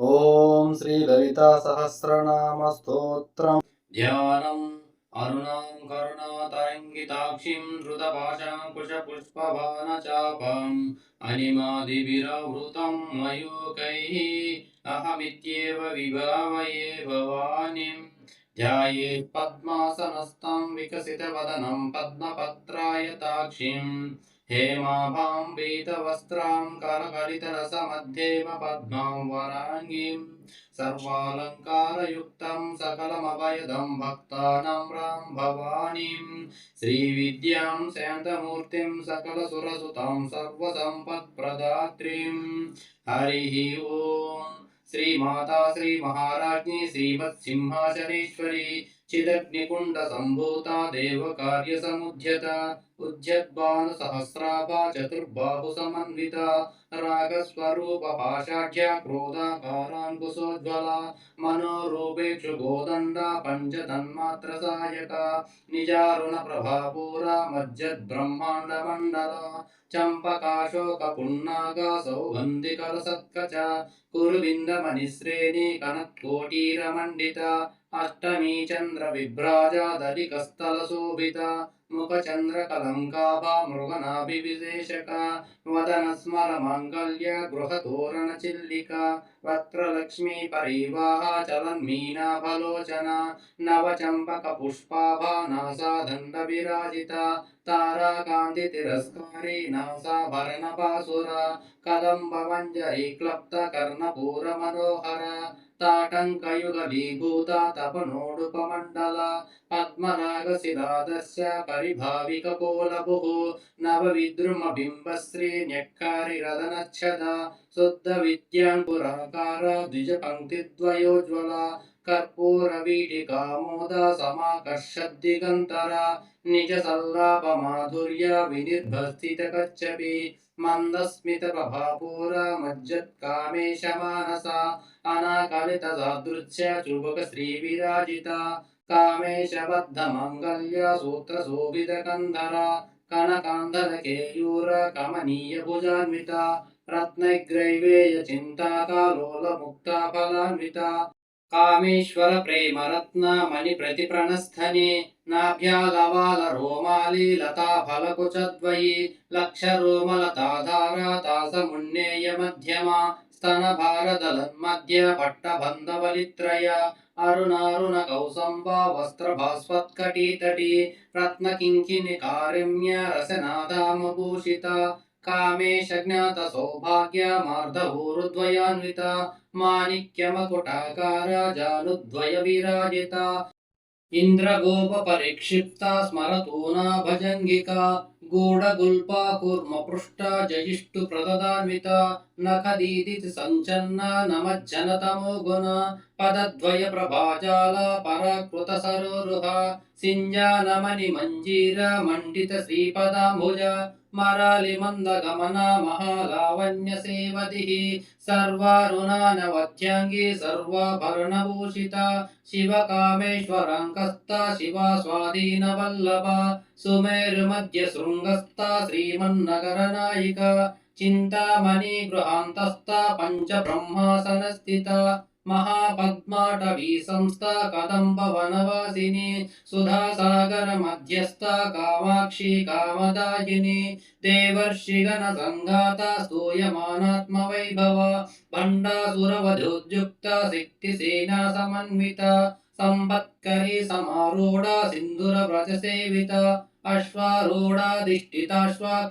ॐ श्रीललितासहस्रनामस्तोत्रम्। ध्यानम् अरुणां करुणातरङ्गिताक्षिम् धृतपाशां कृष पुष्पवानचापाम् अनिमादिभिरवृतं मयोकैः अहमित्येव विभावये भवानीम् ध्याये पद्मासनस्तां विकसितवदनं पद्मपत्रायताक्षीम् हेमाभां पीतवस्त्रां करकलितरसमध्येव पद्मां वराङ्गीं सर्वालङ्कारयुक्तं सकलमभयदं भक्तानां रां भवानीं श्रीविद्यां शान्तमूर्तिं सकलसुरसुतां सर्वसम्पत्प्रदात्रीं हरिः ॐ श्रीमाता श्रीमहाराज्ञी श्रीमत्सिंहासनेश्वरी चिदग्निकुण्डसम्भूता देवकार्यसमुद्यता उद्यद्भानुसहस्राभा चतुर्बाहुसमन्विता रागस्वरूपपाषाढ्या क्रोधाकाराङ्कुशोज्ज्वला मनोरूपेक्षु गोदण्डा पञ्चतन्मात्रसायका निजारुणप्रभापूरा मज्जद्ब्रह्माण्डमण्डला चम्पकाशोकपुन्नागा सौगन्धिकरसत्कच कुरुविन्दमणिश्रेणी कनत्कोटीरमण्डिता అష్టమీ చంద్ర విభ్రాజాదరికస్థలశోభిత ముఖచంద్రకలంకాభా మృగనాభివిశేషక వదనస్మరమాంగల్య గృహతోరణచిల్లిక వక్రలక్ష్మీ పరీవాహ చలన్మీనాభలోచన నవచంపకపుష్పాభా నాసాదండవిరాజిత తారాకాంతితిరస్కారీ నాసాభరణపాసుర కదంబవంజరీ క్లప్త కర్ణపూరమనోహర ताटङ्कयुगलीभूता तपनोडुपमण्डल पद्मरागशिरादस्य परिभाविकपोलभुः नवविद्रुमबिम्बश्रीन्यक्कारिरदनच्छदा शुद्धविद्याङ्कुराकार द्विजपङ्क्तिद्वयोज्ज्वला कर्पूरवीटिकामोदा समाकर्षद्दिगन्तरा निजसल्लापमाधुर्य विनिर्भस्थितकच्छपि मन्दस्मितप्रभापूरा मज्जत्कामेशमानसा अनाकलितसादृश्य चुबकश्रीविराजिता कामेशबद्धमङ्गल्य सूत्रशोभितकन्धरा कनकान्धरकेयूर कमनीयभुजान्विता रत्नग्रैवेयचिन्ताकालोलमुक्ता फलान्विता కామేశ్వర ప్రేమ రత్నమణి ప్రతిప్రణస్థనే నాభ్యాలవాల రోమాలి లతాఫలకుచద్వయి లక్ష మున్నేయ మధ్యమా స్తన భారత మధ్య పట్ట బంధవలిత్రయ అరుణారుణ కౌసంబా వస్త్రభాస్వత్కటీతటి రత్నకింకిని కారుణ్య రసనాదామభూషిత ಕಾಮೇಶಜ್ಞಾತ ಸೌಭಾಗ್ಯ ಮಾರ್ಧವೂರುದ್ವಯಾನ್ವಿತ ಮಾಣಿಕ್ಯಮಕುಟಾಕಾರ ಜಾನುದ್ವಯ ವಿರಾಜಿತ ಇಂದ್ರಗೋಪ ಪರಿಕ್ಷಿಪ್ತ ಸ್ಮರತೂನಾ ಭಜಂಗಿಕ ಗೂಢಗುಲ್ಪಾ ಕೂರ್ಮ ಪೃಷ್ಟ ಜಯಿಷ್ಟು ಪ್ರದದಾನ್ವಿತ నఖదీతి సంచన్న నమజ్జనతమో గుణ పదద్వయ ప్రభాజాల పరాకృత సరోరుహ సింజానమణి మంజీర మండిత శ్రీపదాంభుజ మరాలి మంద గమన మహాలావణ్య సేవతి సర్వారుణానవధ్యంగి సర్వాభరణభూషిత శివ కామేశ్వరంకస్త శివ స్వాధీన వల్లభ సుమేరు మధ్య శృంగస్త శ్రీమన్నగర నాయిక చింతామణి గృహాంతస్థ పంచ బ్రహ్మాసన స్థిత మహాపద్మాటవీ సంస్థ కదంబ వనవాసిని సుధాసాగర మధ్యస్థ కామాక్షి కామదాయిని దేవర్షిగణ సంఘాత స్తూయమానాత్మ వైభవ భండాసురవధోద్యుక్త శక్తి సేనా సమన్విత సంపత్కరి సమారూఢ సింధుర వ్రజసేవిత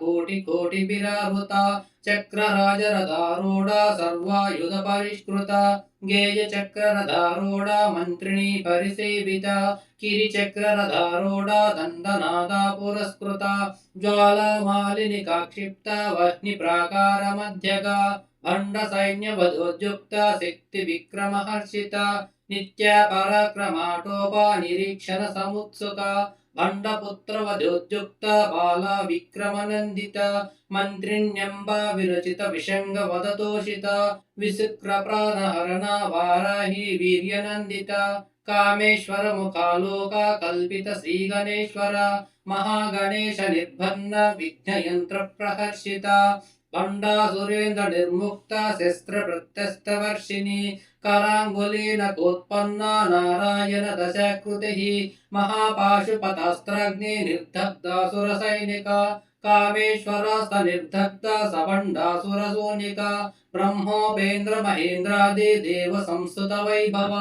कोटिकोटिभिरावृता चक्रराजरथारूढा सर्वायुधपरिष्कृता गेयचक्ररथारूढा मन्त्रिणी परिसेविता किरिचक्ररथारूढा दण्डनादा पुरस्कृता ज्वालामालिनिकाक्षिप्ता वह्निप्राकारमध्यगा भण्डसैन्यवधोद्युक्ता शक्तिविक्रमहर्षिता नित्या पराक्रमाटोपा निरीक्षणसमुत्सुका దండపుత్రవధోద్యుక్త బాలా విక్రమనందిత మంత్రిణ్యంబా విరచిత విషంగ వదతోషిత విశుక్ర ప్రాణహరణ వారాహి వీర్యనందిత కామేశ్వర ముఖాలోక కల్పిత శ్రీగణేశ్వర మహాగణేశ నిర్భన్న విఘ్నయంత్ర ప్రహర్షిత भण्डासुरेन्द्रनिर्मुक्ता शस्त्रप्रत्यस्तवर्षिणी शस्त्र कोत्पन्ना नारायण दशकृतिः महापाशुपतास्त्राग्निर्धग्धासुरसैनिक कामेश्वर स निर्धग्ध सभण्डासुरसोनिका ब्रह्मोपेन्द्र महेन्द्रादि देवसंस्तुत वैभव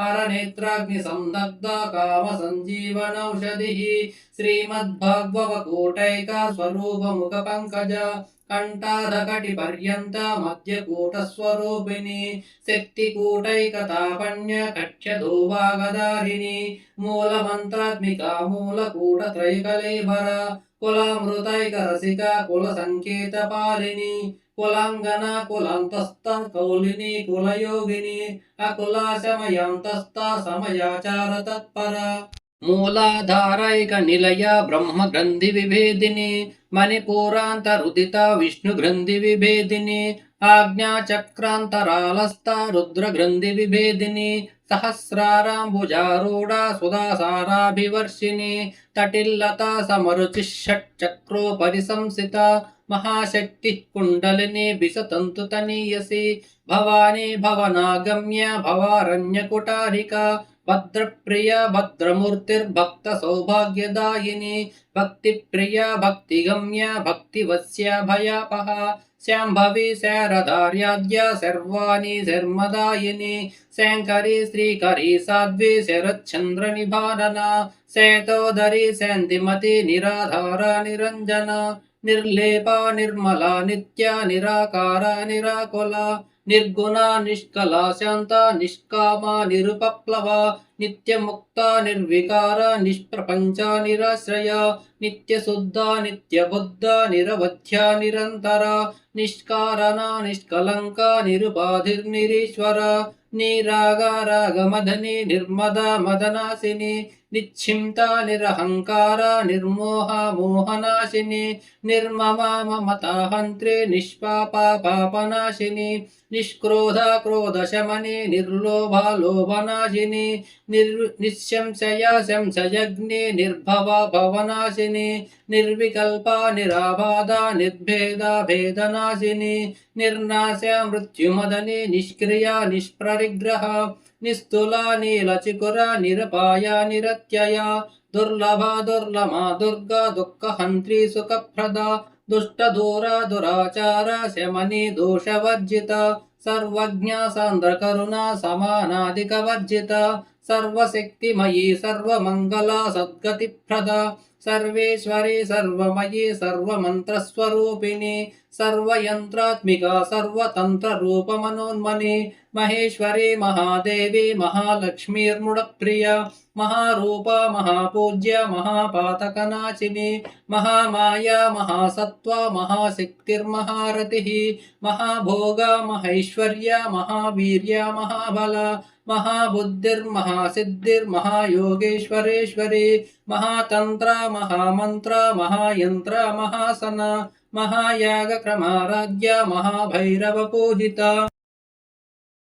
हरनेत्राग्नि सम्धग्ध कामसञ्जीवनौषधीः स्वरूपमुखपङ्कज కంఠారకటిపర్యంత మధ్యకూటస్వరూపిణి శక్తికూటైకతాపణ్యకక్ష్యదో వాగదారిణి మూలమంత్రాత్మిక మూలకూటత్రైకలేభర కులామృతైక రసిక కుల సంకేత పాలిని కులాంగన కులంతస్త కౌలిని కులయోగిని అకులాశమయంతస్త సమయాచార తత్పర మూలాధారైక నిలయ బ్రహ్మ గ్రంథి విభేదిని మణిపూరాంతరుదిత విష్ణు గ్రంథి విభేదిని ఆజ్ఞాచక్రాంతరాలస్థ రుద్ర గ్రంథి విభేదిని సహస్రారాంబుజారూఢ సుధాసారాభివర్షిణి తటిల్లత సమరుచి షట్చక్రోపరి సంసిత మహాశక్తి కుండలిని బిసతంతుతనీయసి భవానీ భవనాగమ్య భవారణ్యకుటారిక భద్రప్రియ భద్రమూర్తిర్భక్త సౌభాగ్యదాయిని భక్తిప్రియ భక్తిగమ్య భక్తివత్స్య భయాపహ. శాంభవి శారదార్యాద్య సర్వాణి శర్మదాయిని శంకరి శ్రీకరి సాధ్వి శరచంద్ర నిభారణ శేతోదరి శాంతిమతి నిరాధార నిరంజన నిర్లేప నిర్మల నిత్య నిరాకార నిరాకుల నిర్గుణ నిష్కల శాంత నిష్కామ నిరుపప్లవ నిత్యముక్త నిర్వికార నిష్ప్రపంచ నిరాశ్రయ నిత్యశుద్ధ నిత్యబుద్ధ నిరవధ్య నిరంతర నిష్కారణ నిష్కలంక నిరుపాధిర్నిరీశ్వర నీరాగారాగమదని నిర్మద మదనాశిని నిశ్చింత నిరహంకార నిర్మోహ మోహనాశిని నిర్మమ మమతాహంత్రి నిష్పాప పాపనాశిని నిష్క్రోధ క్రోధశమని నిర్లోభ లోభనాశిని నిర్ నిశంశయ శంశయగ్ని నిర్భవ భవనాశిని నిర్వికల్ప నిరాబాధ నిర్భేద భేదనాశిని నిర్నాశ మృత్యుమదని నిష్క్రియ నిష్ప్రరిగ్రహ నిస్థుల నీలచికుర నిరపాయ నిరత్యయ దుర్లభ దుర్లమ దుర్గ దుఃఖహంత్రి సుఖప్రద దుష్టదూర దురాచార శమని దోషవర్జిత సర్వజ్ఞ సాంద్ర కరుణ సమానాధిక వర్జిత సర్వశక్తిమయీ సర్వమంగళ సద్గతిప్రద సర్వేశ్వరి సర్వమయీ సర్వమంత్రస్వరూపిణి సర్వయంత్రాత్మిక సర్వతంత్ర రూపమనోన్మని మహేశ్వరి మహాదేవి మహాలక్ష్మీర్ముడప్రియ మహారూప మహాపూజ్య మహాపాతకనాశిని మహామాయ మహాసత్వ మహాశక్తిర్మహారతి మహాభోగ మహైశ్వర్య మహావీర్య మహాబల మహాబుద్ధిర్మహాసిద్ధిర్మహాయోగేశ్వరేశ్వరి మహాతంత్ర మహామంత్ర మహాయంత్ర మహాసన మహాయాగ క్రమారాధ్య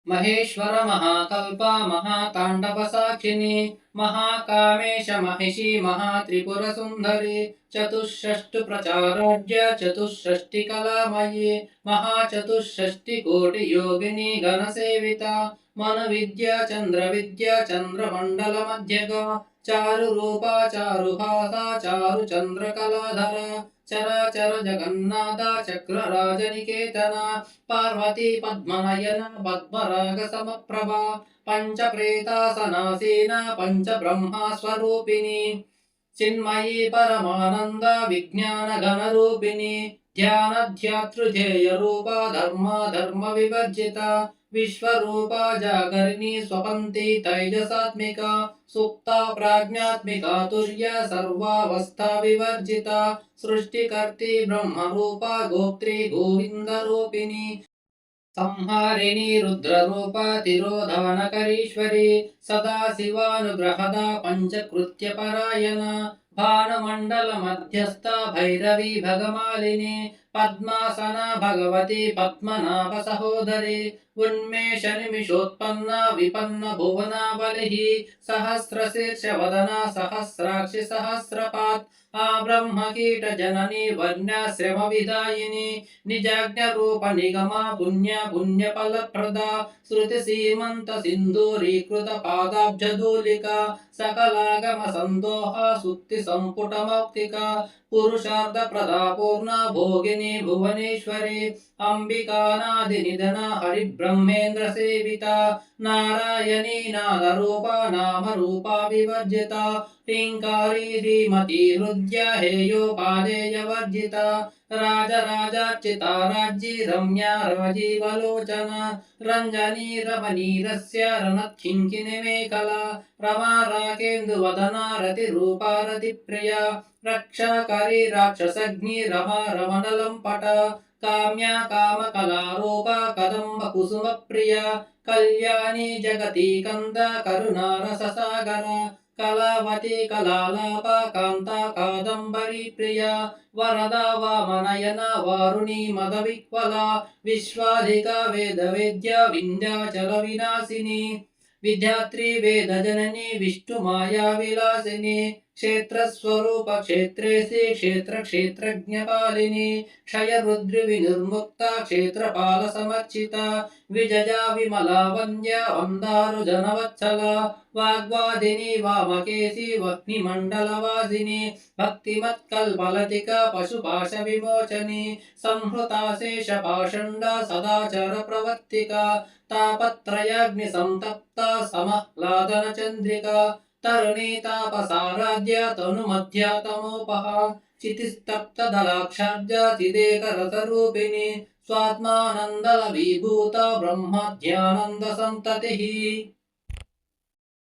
महेश्वर महाकल्पा महाताण्डवसाक्षिणी महाकामेश महिषी महात्रिपुरसुन्दरी चतुष्षष्टुप्रचाराढ्य योगिनी घन गणसेविता మన విద్య చంద్ర విద్య చంద్రమండల మధ్యగా. చారు రూప చారు హాస చారు చంద్ర కళాధర. చరాచర జగన్నాథ చక్ర రాజనికేతన. పార్వతీ పద్మనయన పద్మరాగ సమప్రభ. పంచ ప్రేతాసనాసీన పంచ బ్రహ్మస్వరూపిణి చిన్మయీ పరమానంద విజ్ఞాన ఘన రూపిణి. ధ్యాన ధ్యాతృజేయ రూప ధర్మ ధర్మ వివర్జిత. విశ్వరూపా జాగరిణి స్వపంతి తైజసాత్మిక సుప్త ప్రాజ్ఞాత్మిక తుర్య సర్వావస్థ వివర్జిత సృష్టికర్తి బ్రహ్మరూప గోప్త్రి గోవింద రూపిణి సంహారిణి రుద్రరూప తిరోధానకరీశ్వరి సదాశివానుగ్రహద పంచకృత్య పరాయణ భానుమండల మధ్యస్థ భైరవి భగమాలిని పద్మాసన భగవతి పద్మనాభ సహోదరి उन्मेषनिमिषोत्पन्ना विपन्न भुवनावलिः सहस्रशीर्षवदना सहस्राक्षि सहस्रपात्। आ ब्रह्मकीटजननी वर्ण्यश्रमविदायिनी निजाज्ञरूपनिगमा पुण्य पुण्यफलप्रदा श्रुतिसीमन्तसिन्धूरीकृतपादाब्जदूलिका सकलागमसन्दोहा सुक्तिसम्पुटमौक्तिका पुरुषार्थप्रदा पूर्णा भोगिनी भुवनेश्वरी। अम्बिकानादिनिधना हरिभ्र ब्रह्मेन्द्रसेविता नारायणी नादरूपा नामरूपा विवर्जिता टिङ्कारी श्रीमती हृद्य हेयोपादेयवर्जिता राजराजार्चिता राज्ञी रम्या राजीवलोचना रञ्जनी रमनीरस्य रतिरूपा रतिप्रिया रक्षकरी राक्षसज्ञि रमा रमणलम्पट काम्या कामकलारूपा కుసుమప్రియ కళ్యాణి జగతి కంద కరుణారస సాగర కళావతి కళాలాప కాంత కాదంబరి ప్రియ వరద వామనయన వారుణి మద విక్వల విశ్వాధిక వేద వేద్య వింధ్యాచల వినాశిని విద్యాత్రి వేద జనని విష్ణు మాయా విలాసిని క్షేత్రస్వరూప క్షేత్రేసి క్షేత్ర క్షేత్రజ్ఞపాలిని క్షయ రుద్రి వినిర్ముక్త క్షేత్రపాల సమర్చిత విజయా విమలా వంద్య వందారు జనవత్సల వాగ్వాదిని వామకేసి వహ్ని మండలవాసిని భక్తిమత్కల్పలతిక పశుపాశ విమోచని సంహృతాశేష పాషండ సదాచార ప్రవర్తిక తాపత్రయాగ్ని సంతప్త సమహ్లాదన చంద్రిక तरुणे तापसाराज्य तनुमध्यातमोपहार्जिदेकरसरूपिणी स्वात्मानन्द अवीभूत ब्रह्मध्यानन्दसन्ततिः।